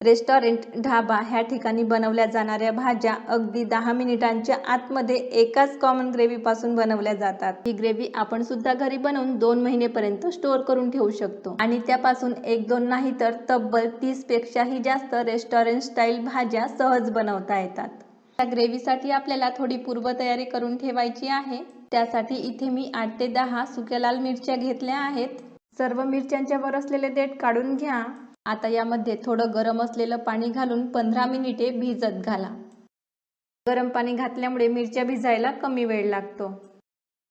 Restaurant dhaba ह्या ठिकाणी बनवल्या जाणाऱ्या भाज्या अगदी दहा मिनिटांच्या आतमध्ये एकाच कॉमन ग्रेव्हीपासून बनवल्या जातात. ही ग्रेव्ही आपण सुद्धा घरी बनवून दोन महिनेपर्यंत स्टोअर करून ठेवू शकतो. आणि त्यापासून एक दोन नाही तर तब्बल तीस पेक्षाही जास्त रेस्टॉरंट स्टाईल भाज्या सहज बनवता येतात. त्या ग्रेव्हीसाठी आपल्याला थोडी पूर्वतयारी करून ठेवायची आहे. त्यासाठी इथे मी आठ ते दहा सुक्या लाल मिरच्या घेतल्या आहेत. सर्व मिरच्यांच्या वर असलेले देठ काढून घ्या. आता यामध्ये थोडं गरम असलेलं पाणी घालून पंधरा मिनिटे भिजत घाला. गरम पाणी घातल्यामुळे मिरच्या भिजायला कमी वेळ लागतो.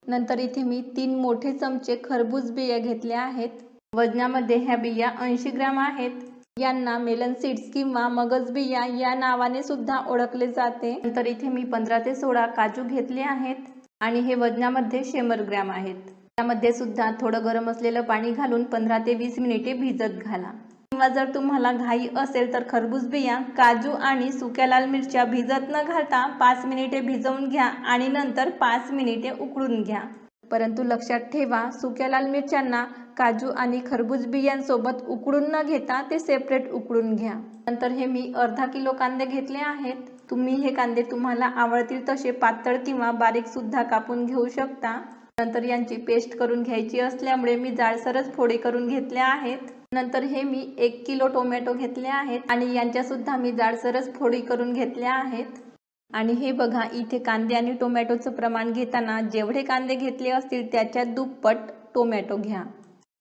नंतर इथे मी तीन मोठे चमचे खरबूज बिया घेतल्या आहेत. वजनामध्ये ह्या बिया ऐंशी ग्राम आहेत. यांना मेलन सीड्स किंवा मगज बिया या नावाने सुद्धा ओळखले जाते. नंतर इथे मी पंधरा ते सोळा काजू घेतले आहेत आणि हे वजनामध्ये शंभर ग्रॅम आहेत. त्यामध्ये सुद्धा थोडं गरम असलेलं पाणी घालून पंधरा ते वीस मिनिटे भिजत घाला. किंवा जर तुम्हाला घाई असेल तर खरबूज बिया काजू आणि सुक्या लाल मिरच्या भिजत न घालता पाच मिनिटे भिजवून घ्या आणि नंतर पाच मिनिटे उकळून घ्या. परंतु लक्षात ठेवा सुक्या लाल मिरच्यांना काजू आणि खरबूज बियांसोबत उकडून न घेता ते सेपरेट उकडून घ्या. नंतर हे मी अर्धा किलो कांदे घेतले आहेत. तुम्ही हे कांदे तुम्हाला आवडतील तसे पातळ किंवा बारीक सुद्धा कापून घेऊ शकता. नंतर यांची पेस्ट करून घ्यायची असल्यामुळे मी जाडसरच फोडे करून घेतल्या आहेत. नंतर हे मी एक किलो टोमॅटो घेतले आहेत आणि यांच्यासुद्धा मी जाडसरच फोडी करून घेतल्या आहेत. आणि हे बघा इथे कांदे आणि टोमॅटोचं प्रमाण घेताना जेवढे कांदे घेतले असतील त्याच्या दुप्पट टोमॅटो घ्या.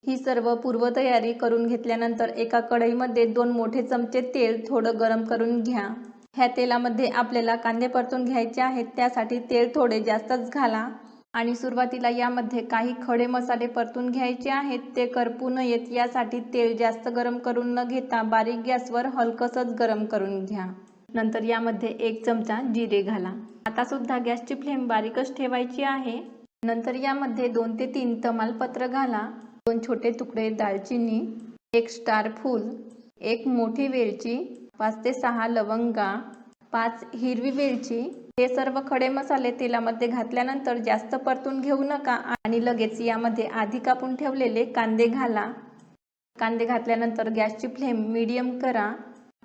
ही सर्व पूर्वतयारी करून घेतल्यानंतर एका कढईमध्ये दोन मोठे चमचे तेल थोडं गरम करून घ्या. ह्या तेलामध्ये आपल्याला कांदे परतून घ्यायचे आहेत त्यासाठी तेल थोडे जास्तच घाला. आणि सुरुवातीला यामध्ये काही खडे मसाले परतून घ्यायचे आहेत. ते करपू नयेत यासाठी तेल जास्त गरम करून न घेता बारीक गॅसवर हलकसच गरम करून घ्या. नंतर यामध्ये एक चमचा जिरे घाला. आता सुद्धा गॅसची फ्लेम बारीकच ठेवायची आहे. नंतर यामध्ये दोन ते तीन तमालपत्र घाला. दोन छोटे तुकडे दालचिनी एक स्टार फूल एक मोठी वेलची पाच ते सहा लवंगा पाच हिरवी वेलची हे सर्व खडे मसाले तेलामध्ये घातल्यानंतर जास्त परतून घेऊ नका आणि लगेच यामध्ये आधी कापून ठेवलेले कांदे घाला. कांदे घातल्यानंतर गॅसची फ्लेम मीडियम करा.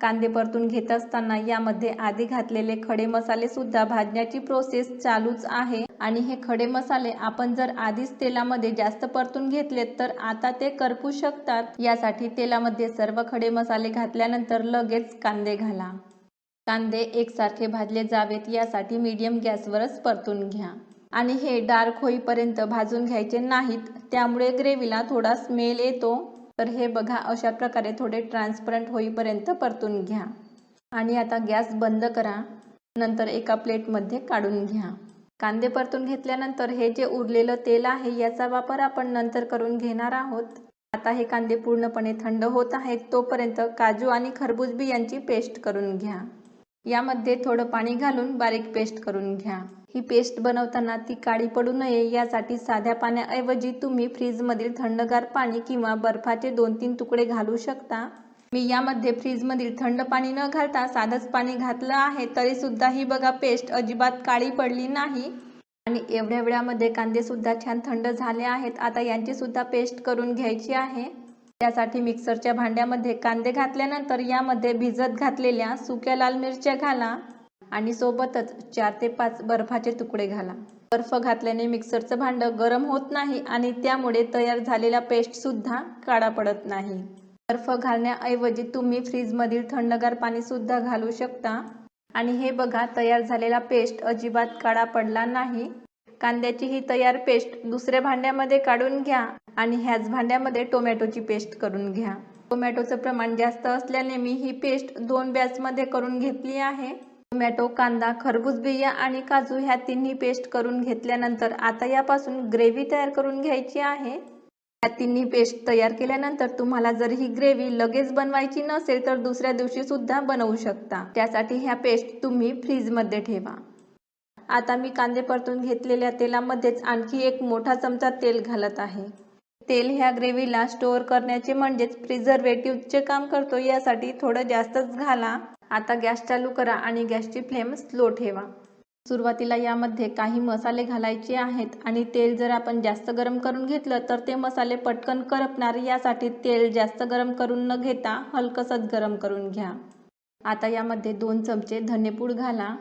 कांदे परतून घेत असताना यामध्ये आधी घातलेले खडे मसाले सुद्धा भाजण्याची प्रोसेस चालूच आहे. आणि हे खडे मसाले आपण जर आधीच तेलामध्ये जास्त परतून घेतले तर आता ते करपू शकतात. यासाठी तेलामध्ये सर्व खडे मसाले घातल्यानंतर लगेच कांदे घाला. कांदे एकसारखे भाजले जावेत यासाठी मीडियम गॅसवरच परतून घ्या. आणि हे डार्क होईपर्यंत भाजून घ्यायचे नाहीत त्यामुळे ग्रेव्हीला थोडा स्मेल येतो. तर हे बघा अशा प्रकारे थोडे ट्रान्सपरंट होईपर्यंत परतून घ्या. आणि आता गॅस बंद करा. नंतर एका प्लेटमध्ये काढून घ्या. कांदे परतून घेतल्यानंतर हे जे उरलेलं तेल आहे याचा वापर आपण नंतर करून घेणार आहोत. आता हे कांदे पूर्णपणे थंड होत आहेत तोपर्यंत काजू आणि खरबूज बियांची पेस्ट करून घ्या. यामध्ये थोडं पाणी घालून बारीक पेस्ट करून घ्या. ही पेस्ट बनवताना ती काळी पडू नये यासाठी साध्या पाण्याऐवजी तुम्ही फ्रीजमधील थंडगार पाणी किंवा बर्फाचे दोन तीन तुकडे घालू शकता. मी यामध्ये फ्रीजमधील थंड पाणी न घालता साधंच पाणी घातलं आहे तरीसुद्धा ही बघा पेस्ट अजिबात काळी पडली नाही. आणि एवढ्या वेळामध्ये कांदेसुद्धा छान थंड झाले आहेत. आता यांचीसुद्धा पेस्ट करून घ्यायची आहे. त्यासाठी मिक्सरच्या भांड्यामध्ये कांदे घातल्यानंतर यामध्ये भिजत घातलेल्या सुक्या लाल मिरच्या घाला आणि सोबतच चार ते पाच बर्फाचे तुकडे घाला. बर्फ घातल्याने मिक्सरचं भांडं गरम होत नाही आणि त्यामुळे तयार झालेला पेस्टसुद्धा काळा पडत नाही. बर्फ घालण्याऐवजी तुम्ही फ्रीजमधील थंडगार पाणीसुद्धा घालू शकता. आणि हे बघा तयार झालेला पेस्ट अजिबात काळा पडला नाही. कांद्याची ही तयार पेस्ट दुसऱ्या भांड्यामध्ये काढून घ्या आणि ह्याच भांड्यामध्ये टोमॅटोची पेस्ट करून घ्या. टोमॅटोचं प्रमाण जास्त असल्याने मी ही पेस्ट दोन बॅचमध्ये करून घेतली आहे. टोमॅटो कांदा खरबूज बिया आणि काजू ह्या तिन्ही पेस्ट करून घेतल्यानंतर आता यापासून ग्रेव्ही तयार करून घ्यायची आहे. ह्या तिन्ही पेस्ट तयार केल्यानंतर तुम्हाला जर ही ग्रेव्ही लगेच बनवायची नसेल तर दुसऱ्या दिवशी सुद्धा बनवू शकता. त्यासाठी ह्या पेस्ट तुम्ही फ्रीजमध्ये ठेवा. आता मी कांदे परतून घेतलेल्या तेलामध्येच आणखी एक मोठा चमचा तेल घालत आहे. तेल ह्या ग्रेव्हीला स्टोअर करण्याचे म्हणजेच प्रिझर्वेटिव्हचे काम करतो यासाठी थोडं जास्तच घाला. आता गॅस चालू करा आणि गॅसची फ्लेम स्लो ठेवा. सुरुवातीला यामध्ये काही मसाले घालायचे आहेत आणि तेल जर आपण जास्त गरम करून घेतलं तर ते मसाले पटकन करपणार. यासाठी तेल जास्त गरम करून न घेता हलकसच गरम करून घ्या. आता यामध्ये दोन चमचे धनेपूड घाला.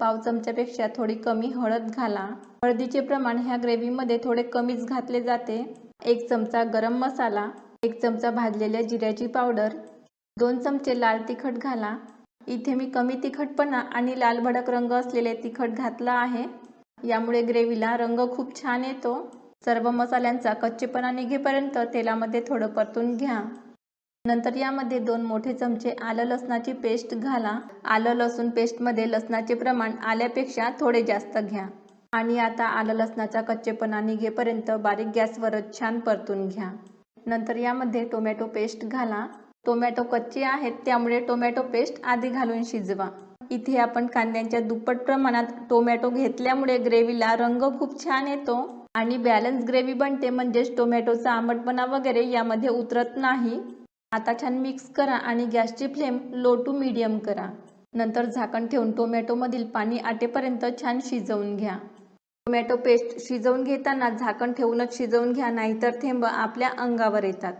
पाव चमच्यापेक्षा थोडी कमी हळद घाला. हळदीचे प्रमाण ह्या ग्रेव्हीमध्ये थोडे कमीच घातले जाते. एक चमचा गरम मसाला एक चमचा भाजलेल्या जिऱ्याची पावडर दोन चमचे लाल तिखट घाला. इथे मी कमी तिखटपणा आणि लाल भडक रंग असलेले तिखट घातला आहे. यामुळे ग्रेव्हीला रंग खूप छान येतो. सर्व मसाल्यांचा कच्चेपणा निघेपर्यंत तेलामध्ये थोडं परतून घ्या. नंतर यामध्ये दोन मोठे चमचे आलं लसणाची पेस्ट घाला. आलं लसूण पेस्टमध्ये लसणाचे प्रमाण आल्यापेक्षा थोडे जास्त घ्या. आणि आता आलं लसणाचा कच्चेपणा निघेपर्यंत बारीक गॅसवरच छान परतून घ्या. नंतर यामध्ये टोमॅटो पेस्ट घाला. टोमॅटो कच्चे आहेत त्यामुळे टोमॅटो पेस्ट आधी घालून शिजवा. इथे आपण कांद्यांच्या दुप्पट प्रमाणात टोमॅटो घेतल्यामुळे ग्रेव्हीला रंग खूप छान येतो. आणि बॅलन्स ग्रेव्ही बनते म्हणजेच टोमॅटोचा आंबटपणा वगैरे यामध्ये उतरत नाही. आता छान मिक्स करा आणि गॅसची फ्लेम लो टू मीडियम करा. नंतर झाकण ठेवून टोमॅटोमधील पाणी आटेपर्यंत छान शिजवून घ्या. टोमॅटो पेस्ट शिजवून घेताना झाकण ठेवूनच शिजवून घ्या नाहीतर थेंब आपल्या अंगावर येतात.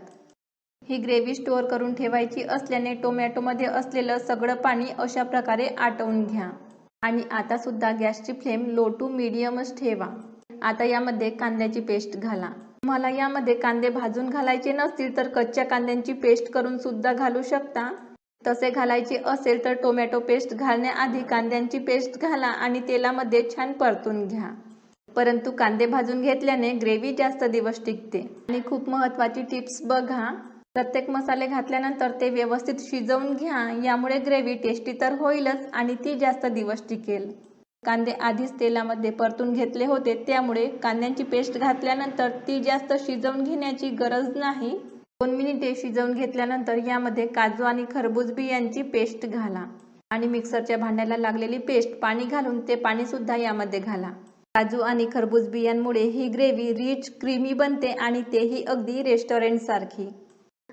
ही ग्रेव्ही स्टोअर करून ठेवायची असल्याने टोमॅटोमध्ये असलेलं सगळं पाणी अशा प्रकारे आटवून घ्या. आणि आता सुद्धा गॅसची फ्लेम लो टू मीडियमच ठेवा. आता यामध्ये कांद्याची पेस्ट घाला. तुम्हाला यामध्ये कांदे भाजून घालायचे नसतील तर कच्च्या कांद्यांची पेस्ट करून सुद्धा घालू शकता. तसे घालायचे असेल तर टोमॅटो पेस्ट घालण्याआधी कांद्यांची पेस्ट घाला आणि तेलामध्ये छान परतून घ्या. परंतु कांदे भाजून घेतल्याने ग्रेव्ही जास्त दिवस टिकते. आणि खूप महत्त्वाची टिप्स बघा. प्रत्येक मसाले घातल्यानंतर ते व्यवस्थित शिजवून घ्या. यामुळे ग्रेव्ही टेस्टी तर होईलच आणि ती जास्त दिवस टिकेल. कांदे आधीच तेलामध्ये परतून घेतले होते. त्यामुळे कांद्यांची पेस्ट घातल्यानंतर ती जास्त शिजवून घेण्याची गरज नाही. दोन मिनिटे शिजवून घेतल्यानंतर यामध्ये काजू आणि खरबूज बियांची पेस्ट घाला आणि मिक्सरच्या भांड्याला लागलेली पेस्ट पाणी घालून ते पाणी सुद्धा यामध्ये घाला. काजू आणि खरबूज बियांमुळे ही ग्रेव्ही रिच क्रीमी बनते आणि तेही अगदी रेस्टॉरंट सारखी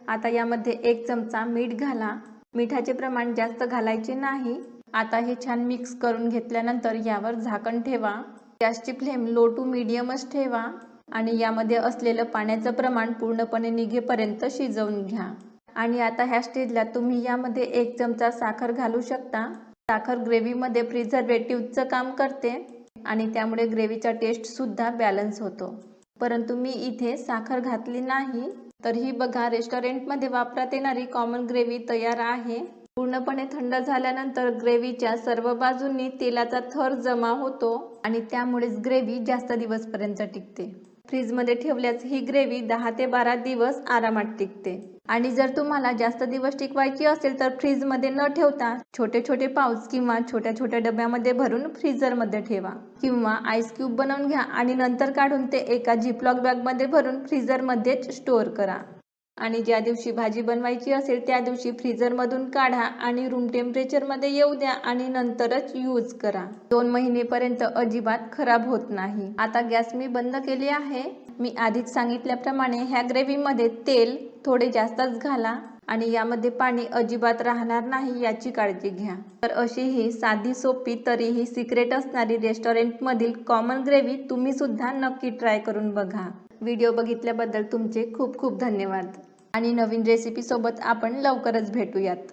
आता यामध्ये एक चमचा मीठ घाला. मिठाचे प्रमाण जास्त घालायचे नाही. आता हे छान मिक्स करून घेतल्यानंतर यावर झाकण ठेवा. गॅसची फ्लेम लो टू मीडियमच ठेवा आणि यामध्ये असलेलं पाण्याचं प्रमाण पूर्णपणे निघेपर्यंत शिजवून घ्या. आणि आता ह्या स्टेजला तुम्ही यामध्ये एक चमचा साखर घालू शकता. साखर ग्रेव्हीमध्ये प्रिझर्वेटिव्हचं काम करते आणि त्यामुळे ग्रेव्हीचा टेस्टसुद्धा बॅलन्स होतो. परंतु मी इथे साखर घातली नाही. तर ही बघा रेस्टॉरंटमध्ये वापरात येणारी कॉमन ग्रेव्ही तयार आहे. पूर्णपणे थंड झाल्यानंतर ग्रेव्हीच्या सर्व बाजूंनी तेलाचा थर जमा होतो आणि त्यामुळेच ग्रेव्ही जास्त दिवसपर्यंत टिकते. फ्रीजमध्ये ठेवल्यास ही ग्रेव्ही दहा ते बारा दिवस आरामात टिकते. आणि जर तुम्हाला जास्त दिवस टिकवायची असेल तर फ्रीजमध्ये न ठेवता छोटे छोटे पाऊस किंवा छोट्या छोट्या डब्यामध्ये भरून फ्रीझरमध्ये ठेवा. किंवा आईस क्यूब बनवून घ्या आणि नंतर काढून ते एका झिपलॉक बॅगमध्ये भरून फ्रीझरमध्येच स्टोअर करा. आणि ज्या दिवशी भाजी बनवायची असेल त्या दिवशी फ्रीजरमधून काढा आणि रूम टेम्परेचरमध्ये येऊ द्या आणि नंतरच यूज करा. दोन महिनेपर्यंत अजिबात खराब होत नाही. आता गॅस मी बंद केली आहे. मी आधीच सांगितल्याप्रमाणे ह्या ग्रेव्हीमध्ये तेल थोडे जास्तच घाला आणि यामध्ये पाणी अजिबात राहणार नाही याची काळजी घ्या. तर अशी ही साधी सोपी तरीही सिक्रेट असणारी रेस्टॉरंटमधील कॉमन ग्रेव्ही तुम्ही सुद्धा नक्की ट्राय करून बघा. व्हिडिओ बघितल्याबद्दल तुमचे खूप खूप धन्यवाद. आणि नवीन रेसिपीसोबत आपण लवकरच भेटूयात.